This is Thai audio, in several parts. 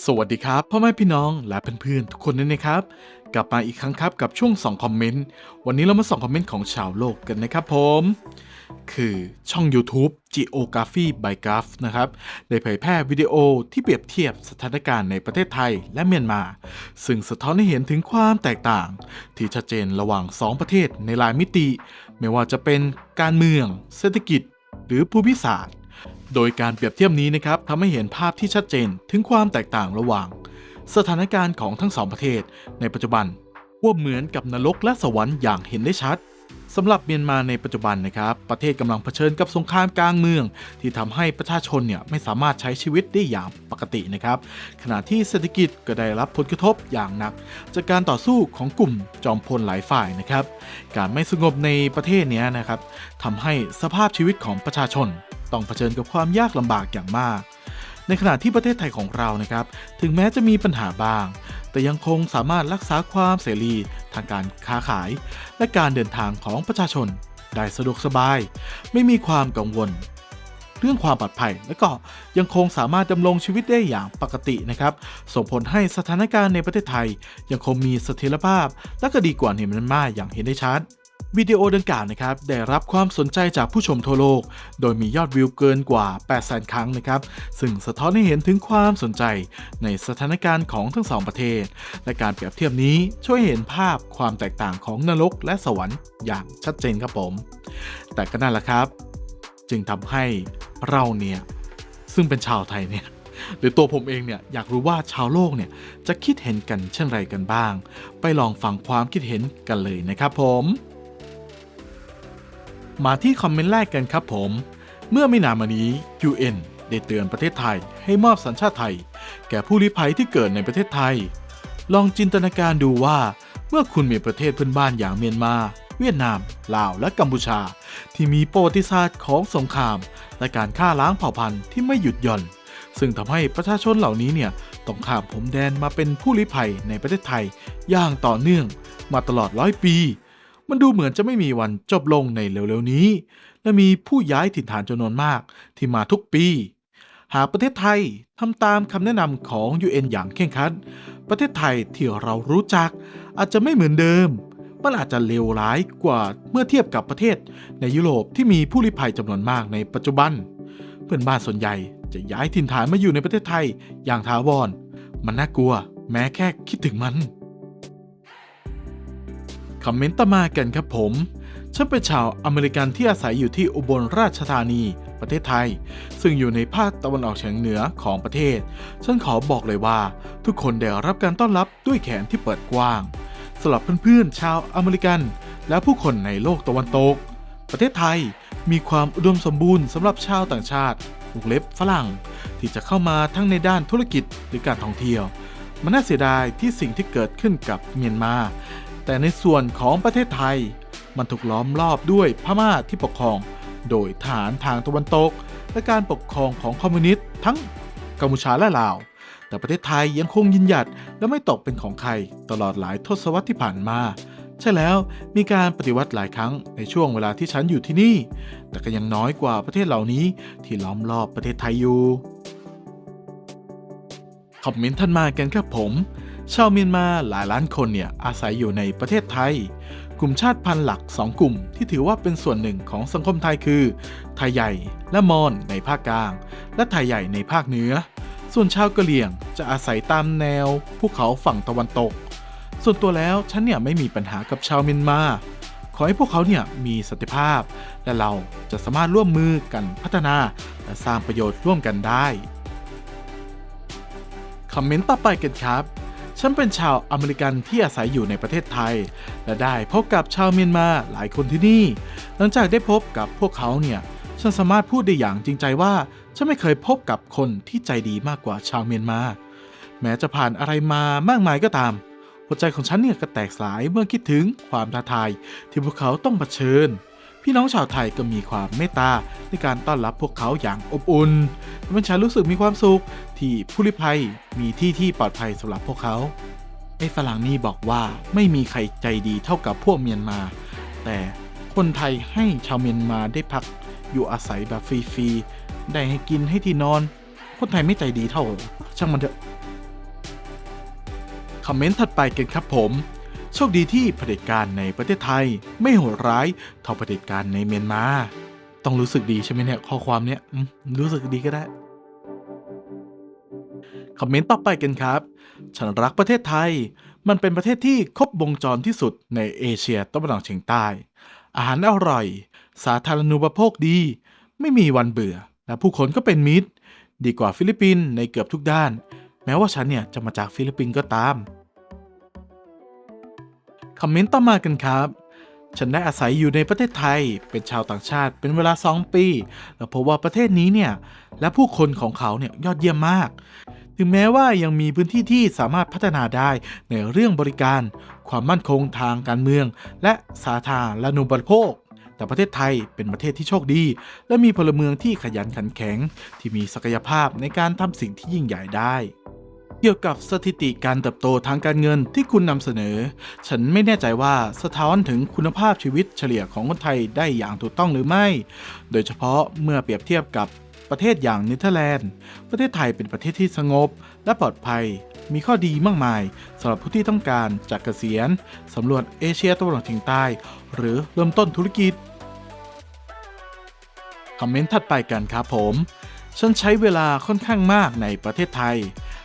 สวัสดีครับพ่อแม่พี่น้องและเพื่อนๆทุกคนด้วยนะครับ กลับมาอีกครั้งครับกับช่วงส่องคอมเมนต์วันนี้เรามาส่องคอมเมนต์ของชาวโลกกันนะครับผม คือช่อง YouTube Geography by Graph นะครับได้เผยแพร่วิดีโอที่เปรียบเทียบสถานการณ์ในประเทศไทยและเมียนมา ซึ่งสะท้อนให้เห็นถึงความแตกต่าง ที่ชัดเจนระหว่าง 2 ประเทศในหลายมิติ ไม่ว่าจะเป็นการเมือง เศรษฐกิจ หรือภูมิศาสตร์ โดยการเปรียบเทียบนี้นะครับทำให้เห็นภาพที่ชัดเจนถึงความแตกต่างระหว่าง สถานการณ์ของทั้งสองประเทศ ในปัจจุบันว่าเหมือนกับนรกและสวรรค์อย่างเห็นได้ชัดสำหรับเมียนมาในปัจจุบันนะครับ ประเทศกำลังเผชิญกับสงครามกลางเมือง ที่ทำให้ประชาชนเนี่ยไม่สามารถใช้ชีวิตได้อย่างปกตินะครับ ขณะที่เศรษฐกิจก็ได้รับผลกระทบอย่างหนัก จากการต่อสู้ของกลุ่มจอมพลหลายฝ่ายนะครับ การไม่สงบในประเทศนี้นะครับทำให้สภาพชีวิตของประชาชน ต้องเผชิญกับความยากลำบากอย่างมาก ในขณะที่ประเทศไทยของเรานะครับ ถึงแม้จะมีปัญหาบ้าง แต่ยังคงสามารถรักษาความเสรี ทางการค้าขาย และการเดินทางของประชาชน ได้สะดวกสบาย ไม่มีความกังวล เรื่องความปลอดภัย และก็ยังคงสามารถดำรงชีวิตได้อย่างปกตินะครับ ส่งผลให้สถานการณ์ในประเทศไทย ยังคงมีเสถียรภาพ และก็ดีกว่าในมียนมาอย่างเห็นได้ชัด วิดีโอดังกล่าวนะครับได้รับความสนใจจากผู้ชมทั่วโลก โดยมียอดวิวเกินกว่า800,000 ครั้งนะครับ ซึ่งสะท้อนให้เห็นถึงความสนใจในสถานการณ์ของทั้งสองประเทศ และการเปรียบเทียบนี้ช่วยเห็นภาพความแตกต่างของนรกและสวรรค์อย่างชัดเจนครับผม แต่ก็นั่นแหละครับ จึงทำให้เราเนี่ยซึ่งเป็นชาวไทยเนี่ยหรือตัวผมเองเนี่ยอยากรู้ว่าชาวโลกเนี่ยจะคิดเห็นกันเช่นไรกันบ้าง ไปลองฟังความคิดเห็นกันเลยนะครับผม มาที่คอมเมนต์แรกกันครับผม เมื่อไม่นานมานี้ UN ได้เตือนประเทศไทยให้มอบสัญชาติไทย แก่ผู้ลี้ภัยที่เกิดในประเทศไทย ลองจินตนาการดูว่า เมื่อคุณมีประเทศเพื่อนบ้านอย่างเมียนมา เวียดนาม ลาว และกัมพูชา ที่มีประวัติศาสตร์ของสงคราม และการฆ่าล้างเผ่าพันธุ์ที่ไม่หยุดหย่อน ซึ่งทำให้ประชาชนเหล่านี้เนี่ยต้องข้ามผมแดนมาเป็นผู้ลี้ภัยในประเทศไทย อย่างต่อเนื่อง มาตลอดร้อยปี มันดูเหมือนจะไม่มีวันจบลงในเร็วๆนี้ และมีผู้ย้ายถิ่นฐานจำนวนมากที่มาทุกปี หากประเทศไทยทำตามคำแนะนำของ UN อย่างเคร่งครัด ประเทศไทยที่เรารู้จักอาจจะไม่เหมือนเดิม มันอาจจะเลวร้ายกว่าเมื่อเทียบกับประเทศ ในยุโรปที่มีผู้ลี้ภัยจำนวนมากในปัจจุบัน เพื่อนบ้านส่วนใหญ่จะย้ายถิ่นฐานมาอยู่ในประเทศไทยอย่างถาวร มันน่ากลัว แม้แค่คิดถึงมัน คอมเมนต์ต่อมากันครับผมฉันเป็นชาวอเมริกันที่อาศัยอยู่ที่อุบลราชธานี ประเทศไทย ซึ่งอยู่ในภาคตะวันออกเฉียงเหนือของประเทศ ฉันขอบอกเลยว่า ทุกคนได้รับการต้อนรับด้วยแขนที่เปิดกว้างสำหรับเพื่อนๆ ชาวอเมริกัน และผู้คนในโลกตะวันตก ประเทศไทยมีความอุดมสมบูรณ์สำหรับชาวต่างชาติวงเล็บฝรั่ง ที่จะเข้ามาทั้งในด้านธุรกิจหรือการท่องเที่ยว มันน่าเสียดายที่สิ่งที่เกิดขึ้นกับเมียนมา แต่ในส่วนของประเทศไทย มันถูกล้อมรอบด้วยพม่าที่ปกครอง โดยฐานทางตะวันตก และการปกครองของคอมมิวนิสต์ทั้งกัมพูชาและลาว แต่ประเทศไทยยังคงยืนหยัดและไม่ตกเป็นของใครตลอดหลายทศวรรษที่ผ่านมา ใช่แล้วมีการปฏิวัติหลายครั้งในช่วงเวลาที่ฉันอยู่ที่นี่ แต่ก็ยังน้อยกว่าประเทศเหล่านี้ที่ล้อมรอบประเทศไทยอยู่คอมเมนต์ท่านมากันครับผม ชาวเมียนมาหลายล้านคนเนี่ยอาศัยอยู่ในประเทศไทย กลุ่มชาติพันธุ์หลัก 2 กลุ่ม ที่ถือว่าเป็นส่วนหนึ่งของสังคมไทยคือ ไทยใหญ่และมอญในภาคกลาง และไทยใหญ่ในภาคเหนือ ส่วนชาวกะเหรี่ยงจะอาศัยตามแนวภูเขาฝั่งตะวันตก ส่วนตัวแล้วฉันเนี่ยไม่มีปัญหากับชาวเมียนมา ขอให้พวกเขาเนี่ยมีสันติภาพ และเราจะสามารถร่วมมือกันพัฒนาและสร้างประโยชน์ร่วมกันได้คอมเมนต์ต่อไปกันครับ ฉันเป็นชาวอเมริกันที่อาศัยอยู่ในประเทศไทย และได้พบกับชาวเมียนมาหลายคนที่นี่ หลังจากได้พบกับพวกเขาเนี่ย ฉันสามารถพูดได้อย่างจริงใจว่า ฉันไม่เคยพบกับคนที่ใจดีมากกว่าชาวเมียนมา แม้จะผ่านอะไรมามากมายก็ตาม หัวใจของฉันเนี่ยก็แตกสลายเมื่อคิดถึงความท้าทายที่พวกเขาต้องเผชิญพี่น้องชาวไทยก็มีความเมตตาในการต้อนรับพวกเขาอย่างอบอุ่นทำให้ฉันรู้สึกมีความสุข ที่ผู้ลี้ภัยมีที่ที่ปลอดภัยสำหรับพวกเขาไอ้ฝรั่งนี่บอกว่าไม่มีใครใจดีเท่ากับพวกเมียนมา แต่คนไทยให้ชาวเมียนมาได้พักอยู่อาศัยแบบฟรีๆ ได้ให้กินให้ที่นอน คนไทยไม่ใจดีเท่า ช่างมันเถอะ คอมเมนต์ถัดไปกันครับผม โชคดีที่เผด็จการในประเทศไทย ไม่โหดร้ายเท่าเผด็จการในเมียนมา ต้องรู้สึกดีใช่ไหมเนี่ยข้อความเนี้ยรู้สึกดีก็ได้ คอมเมนต์ต่อไปกันครับ ฉันรักประเทศไทย มันเป็นประเทศที่ครบวงจรที่สุดในเอเชียตะวันออกเฉียงใต้ อาหารอร่อย สาธารณูปโภคดี ไม่มีวันเบื่อ และผู้คนก็เป็นมิตร ดีกว่าฟิลิปปินส์ในเกือบทุกด้าน แม้ว่าฉันเนี่ยจะมาจากฟิลิปปินส์ก็ตามคอมเมนต์ต่อมากันครับ ฉันได้อาศัยอยู่ในประเทศไทย เป็นชาวต่างชาติเป็นเวลา 2 ปี แล้วพบว่าประเทศนี้เนี่ย และผู้คนของเขาเนี่ยยอดเยี่ยมมาก ถึงแม้ว่ายังมีพื้นที่ที่สามารถพัฒนาได้ในเรื่องบริการ ความมั่นคงทางการเมือง และสาธารณูปโภค แต่ประเทศไทยเป็นประเทศที่โชคดี และมีพลเมืองที่ขยันขันแข็ง ที่มีศักยภาพในการทำสิ่งที่ยิ่งใหญ่ได้เกี่ยวกับสถิติการเติบโตทางการเงินที่คุณนำเสนอ ฉันไม่แน่ใจว่าสะท้อนถึงคุณภาพชีวิตเฉลี่ยของคนไทยได้อย่างถูกต้องหรือไม่ โดยเฉพาะเมื่อเปรียบเทียบกับ ประเทศอย่างเนเธอร์แลนด์ ประเทศไทยเป็นประเทศที่สงบ และปลอดภัย มีข้อดีมากมายสำหรับผู้ที่ต้องการจากเกษียณสำรวจเอเชียตะวันออกเฉียงใต้ หรือเริ่มต้นธุรกิจ คอมเมนต์ถัดไปกันครับผม ฉันใช้เวลาค่อนข้างมากในประเทศไทย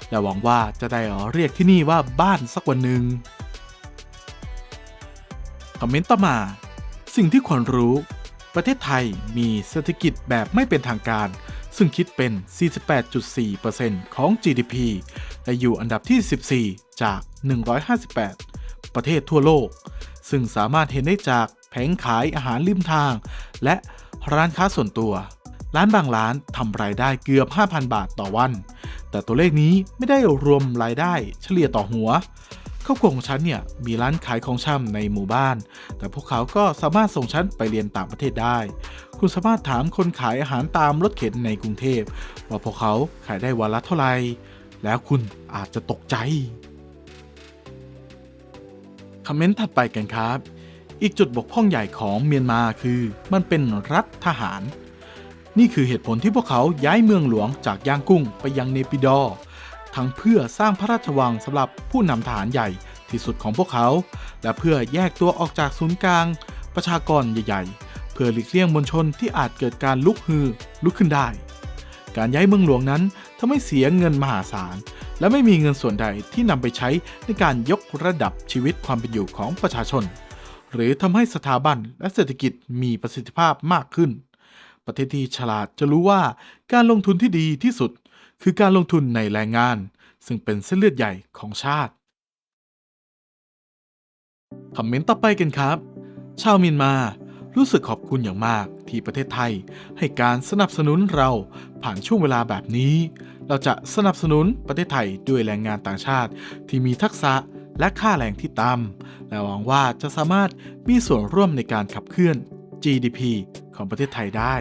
และหวังว่าจะได้เรียกที่นี่ว่าบ้านสักวันหนึ่งคอมเมนต์ต่อมา สิ่งที่ควรรู้ ประเทศไทยมีเศรษฐกิจแบบไม่เป็นทางการ ซึ่งคิดเป็น 48.4%ของ GDP และอยู่อันดับที่ 14 จาก 158 ประเทศทั่วโลก ซึ่งสามารถเห็นได้จากแผงขายอาหารริมทาง และร้านค้าส่วนตัว ร้านบางร้านทำรายได้เกือบ 5,000 บาทต่อวัน แต่ตัวเลขนี้ไม่ได้รวมรายได้เฉลี่ยต่อหัว ครอบครัวของฉันเนี่ยมีร้านขายของชำในหมู่บ้าน แต่พวกเขาก็สามารถส่งฉันไปเรียนต่างประเทศได้ คุณสามารถถามคนขายอาหารตามรถเข็นในกรุงเทพ ว่าพวกเขาขายได้วันละเท่าไหร่ แล้วคุณอาจจะตกใจ คอมเมนต์ถัดไปกันครับ อีกจุดบกพร่องใหญ่ของเมียนมาคือมันเป็นรัฐทหาร นี่คือเหตุผลที่พวกเขาย้ายเมืองหลวงจากย่างกุ้งไปยังเนปิดอร์ ทั้งเพื่อสร้างพระราชวังสำหรับผู้นำทหารใหญ่ที่สุดของพวกเขา และเพื่อแยกตัวออกจากศูนย์กลาง ประชากรใหญ่ ๆ เพื่อหลีกเลี่ยงมวลชนที่อาจเกิดการลุกฮือลุกขึ้นได้ การย้ายเมืองหลวงนั้นทำให้เสียเงินมหาศาล และไม่มีเงินส่วนใดที่นำไปใช้ในการยกระดับชีวิตความเป็นอยู่ของประชาชน หรือทำให้สถาบันและเศรษฐกิจมีประสิทธิภาพมากขึ้น ประเทศที่ฉลาดจะรู้ว่าการลงทุนที่ดีที่สุด คือการลงทุนในแรงงาน ซึ่งเป็นเส้นเลือดใหญ่ของชาติคอมเมนต์ต่อไปกันครับ ชาวมียนมารู้สึกขอบคุณอย่างมากที่ประเทศไทย ให้การสนับสนุนเราผ่านช่วงเวลาแบบนี้ เราจะสนับสนุนประเทศไทยด้วยแรงงานต่างชาติ ที่มีทักษะและค่าแรงที่ต่ำและหวังว่าจะสามารถมีส่วนร่วมในการขับเคลื่อน GDP ของประเทศไทยได้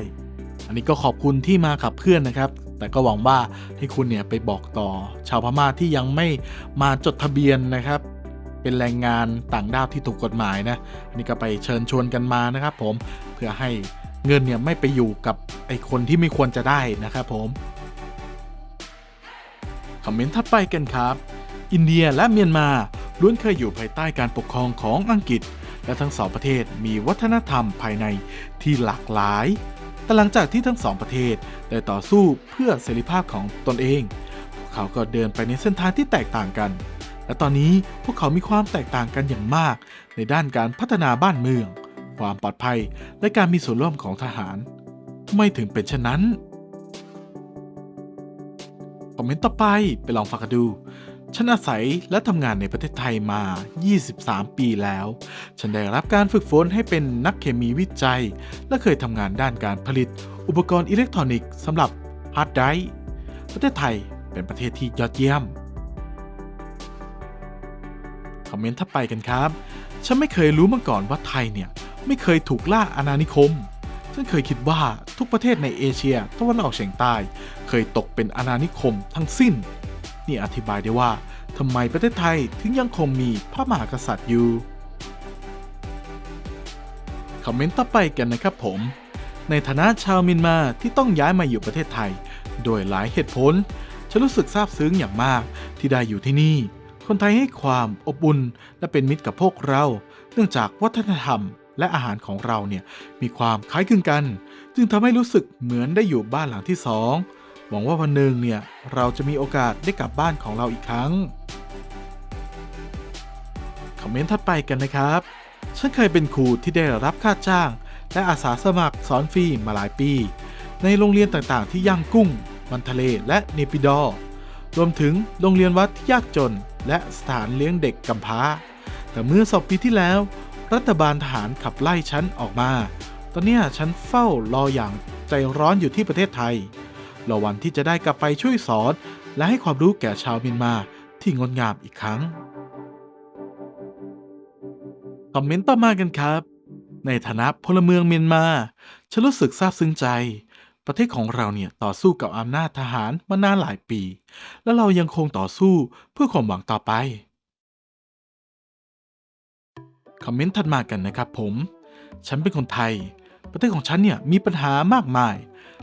อันนี้ก็ขอบคุณที่มาขับเคลื่อนนะครับ แต่ก็หวังว่าให้คุณเนี่ยไปบอกต่อชาวพม่าที่ยังไม่มาจดทะเบียนนะครับ เป็นแรงงานต่างด้าวที่ถูกกฎหมายนะนนี้ก็ไปเชิญชวนกันมานะครับ ผมเพื่อให้เงินเนี่ยไม่ไปอยู่กับไอ้คนที่ไม่ควรจะได้นะครับผมคอมเมนต์ถัดไปกันครับ อินเดียและเมียนมาล้วนเคยอยู่ภายใต้การปกครองของอังกฤษ และทั้งสองประเทศมีวัฒนธรรมภายในที่หลากหลาย แต่หลังจากที่ทั้งสองประเทศได้ต่อสู้เพื่อเสรีภาพของตนเอง พวกเขาก็เดินไปในเส้นทางที่แตกต่างกัน และตอนนี้พวกเขามีความแตกต่างกันอย่างมาก ในด้านการพัฒนาบ้านเมือง ความปลอดภัย และการมีส่วนร่วมของทหาร ไม่ถึงเป็นเช่นนั้นคอมเมนต์ต่อไปไปลองฟังกันดู ฉันอาศัยและทำงานในประเทศไทยมา 23 ปีแล้ว ฉันได้รับการฝึกฝนให้เป็นนักเคมีวิจัย และเคยทำงานด้านการผลิต อุปกรณ์อิเล็กทรอนิกส์สำหรับฮาร์ดไดรฟ์ประเทศไทยเป็นประเทศที่ยอดเยี่ยม คอมเมนต์ถัดไปกันครับ ฉันไม่เคยรู้มาก่อนว่าไทยเนี่ย ไม่เคยถูกล่าอาณานิคมฉันเคยคิดว่าทุกประเทศในเอเชียตะวันออกเฉียงใต้ เคยตกเป็นอาณานิคมทั้งสิ้น นี่อธิบายได้ว่าทำไมประเทศไทยถึงยังคงมีพระมหากษัตริย์อยู่คอมเมนต์ต่อไปกันนะครับผม ในฐานะชาวมียนมาที่ต้องย้ายมาอยู่ประเทศไทย โดยหลายเหตุผล ฉันรู้สึกซาบซึ้งอย่างมากที่ได้อยู่ที่นี่ คนไทยให้ความอบอุ่นและเป็นมิตรกับพวกเรา เนื่องจากวัฒนธรรมและอาหารของเราเนี่ยมีความคล้ายคลึงกัน จึงทำให้รู้สึกเหมือนได้อยู่บ้านหลังที่สอง หวังว่าวันหนึ่งเนี่ยเราจะมีโอกาสได้กลับบ้านของเราอีกครั้ง คอมเมนต์ถัดไปกันนะครับ ฉันเคยเป็นครูที่ได้รับค่าจ้าง และอาสาสมัครสอนฟรีมาหลายปี ในโรงเรียนต่างๆ ที่ย่างกุ้ง มันทะเลและเนปิดอร์รวมถึงโรงเรียนวัดที่ยากจน และสถานเลี้ยงเด็กกำพร้า แต่เมื่อสองปีที่แล้ว รัฐบาลทหารขับไล่ฉันออกมา ตอนนี้ฉันเฝ้ารออย่างใจร้อนอยู่ที่ประเทศไทย รอวันที่จะได้กลับไปช่วยสอน และให้ความรู้แก่ชาวเมียนมาที่งดงามอีกครั้ง คอมเมนต์ต่อมากันครับ ในฐานะพลเมืองเมียนมาฉันรู้สึกซาบซึ้งใจ ประเทศของเราเนี่ยต่อสู้กับอำนาจทหารมานานหลายปี และเรายังคงต่อสู้เพื่อความหวังต่อไป คอมเมนต์ถัดมากันนะครับผม ฉันเป็นคนไทย ประเทศของฉันเนี่ยมีปัญหามากมาย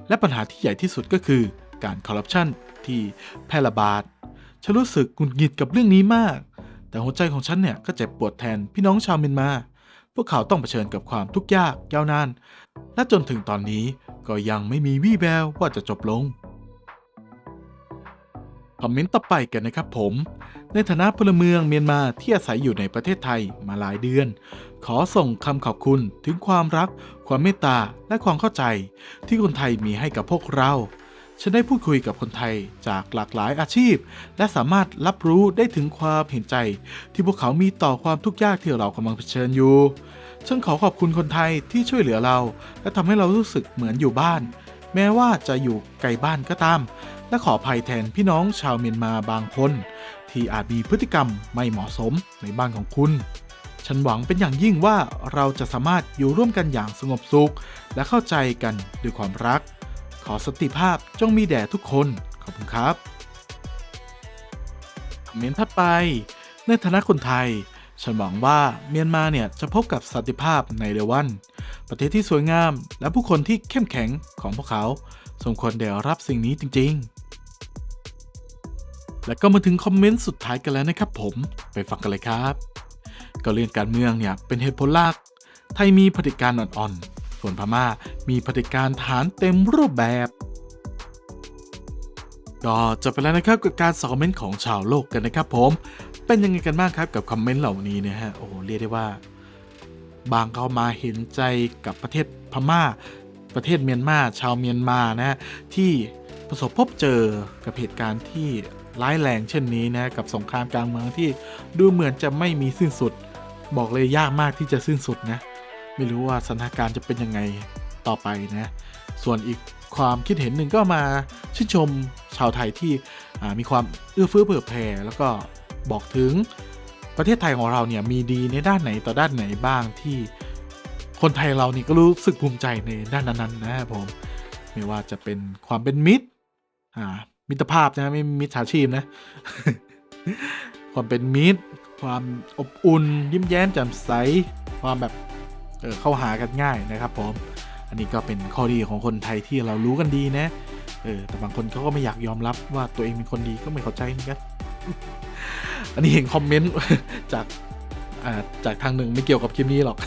และปัญหาที่ใหญ่ที่สุดก็คือการคอร์รัปชันที่แพร่ระบาด ฉันรู้สึกหงุดหงิดกับเรื่องนี้มาก แต่หัวใจของฉันเนี่ยก็เจ็บปวดแทนพี่น้องชาวเมียนมา พวกเขาต้องเผชิญกับความทุกข์ยากยาวนาน และจนถึงตอนนี้ก็ยังไม่มีวี่แววว่าจะจบลง คอมเมนต์ต่อไปกันนะครับผม ในฐานะพลเมืองเมียนมาที่อาศัยอยู่ในประเทศไทยมาหลายเดือน ขอส่งคำขอบคุณถึงความรัก ความเมตตาและความเข้าใจ ที่คนไทยมีให้กับพวกเราฉันได้พูดคุยกับคนไทยจากหลากหลายอาชีพ และสามารถรับรู้ได้ถึงความเห็นใจ ที่พวกเขามีต่อความทุกข์ยากที่เรากำลังเผชิญอยู่ ฉันขอขอบคุณคนไทยที่ช่วยเหลือเรา และทำให้เรารู้สึกเหมือนอยู่บ้าน แม้ว่าจะอยู่ไกลบ้านก็ตาม และขออภัยแทนพี่น้องชาวเมียนมาบางคน ที่อาจมีพฤติกรรมไม่เหมาะสมในบ้านของคุณ ฉันหวังเป็นอย่างยิ่งว่าเราจะสามารถอยู่ร่วมกันอย่างสงบสุข และเข้าใจกันด้วยความรัก ขอสติภาพจงมีแด่ทุกคน ขอบคุณครับคอมเมนต์ถัดไป ในฐานะคนไทย ฉันหวังว่าเมียนมาเนี่ยจะพบกับสันติภาพในเร็ววัน ประเทศที่สวยงาม และผู้คนที่เข้มแข็งของพวกเขาสมควรได้รับสิ่งนี้จริง ๆ และก็มาถึงคอมเมนต์สุดท้ายกันแล้วนะครับผมไปฟังกันเลยครับก็เรื่องการเมืองเนี่ยเป็นเหตุผลหลัก ไทยมีเผด็จการอ่อนๆ ส่วนพม่ามีเผด็จการฐานเต็มรูปแบบ ก็จบไปแล้วนะครับกับการสอบคอมเมนต์ของชาวโลกกันนะครับผม เป็นยังไงกันบ้างครับกับคอมเมนต์เหล่านี้นะฮะ โอ้โหเรียกได้ว่า บางเข้ามาเห็นใจกับประเทศพม่า ประเทศเมียนมาชาวเมียนมานะ ที่ประสบพบเจอกับเหตุการณ์ที่ร้ายแรงเช่นนี้นะกับสงครามกลางเมืองที่ดูเหมือนจะไม่มีสิ้นสุด บอกเลยยากมากที่จะสิ้นสุดนะ ไม่รู้ว่าสถานการณ์จะเป็นยังไงต่อไปนะ ส่วนอีกความคิดเห็นหนึ่งก็มาชื่นชมชาวไทยที่มีความเอื้อเฟื้อเผื่อแผ่แล้วก็บอกถึง ประเทศไทยของเราเนี่ยมีดีในด้านไหนต่อด้านไหนบ้างที่คนไทยเรานี่ก็รู้สึกภูมิใจในด้านนั้นๆนะครับผมไม่ว่าจะเป็นความเป็นมิตรอ่ามิตรภาพนะไม่มิตรสาชีพนะ ความเป็นมิตร ความอบอุ่น ยิ้มแย้มแจ่มใส ความแบบเออเข้าหากันง่ายนะครับผมอันนี้ก็เป็นข้อดีของคนไทยที่เรารู้กันดีนะเออแต่บางคนเขาก็ไม่อยากยอมรับว่าตัวเองเป็นคนดีก็ไม่เข้าใจเหมือนกัน อันนี้เห็นคอมเมนต์จากจากทางหนึ่งไม่เกี่ยวกับคลิปนี้หรอก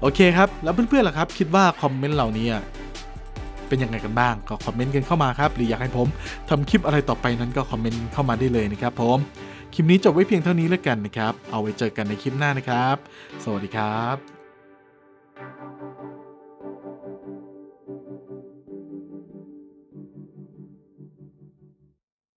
โอเคครับ แล้วเพื่อนๆล่ะครับ คิดว่าคอมเมนต์เหล่านี้เป็นยังไงกันบ้างก็คอมเมนต์กันเข้ามาครับ หรืออยากให้ผมทำคลิปอะไรต่อไปนั้นก็คอมเมนต์เข้ามาได้เลยนะครับผมคลิปนี้จบไว้เพียงเท่านี้แล้วกันนะครับ เอาไว้เจอกันในคลิปหน้านะครับ สวัสดีครับ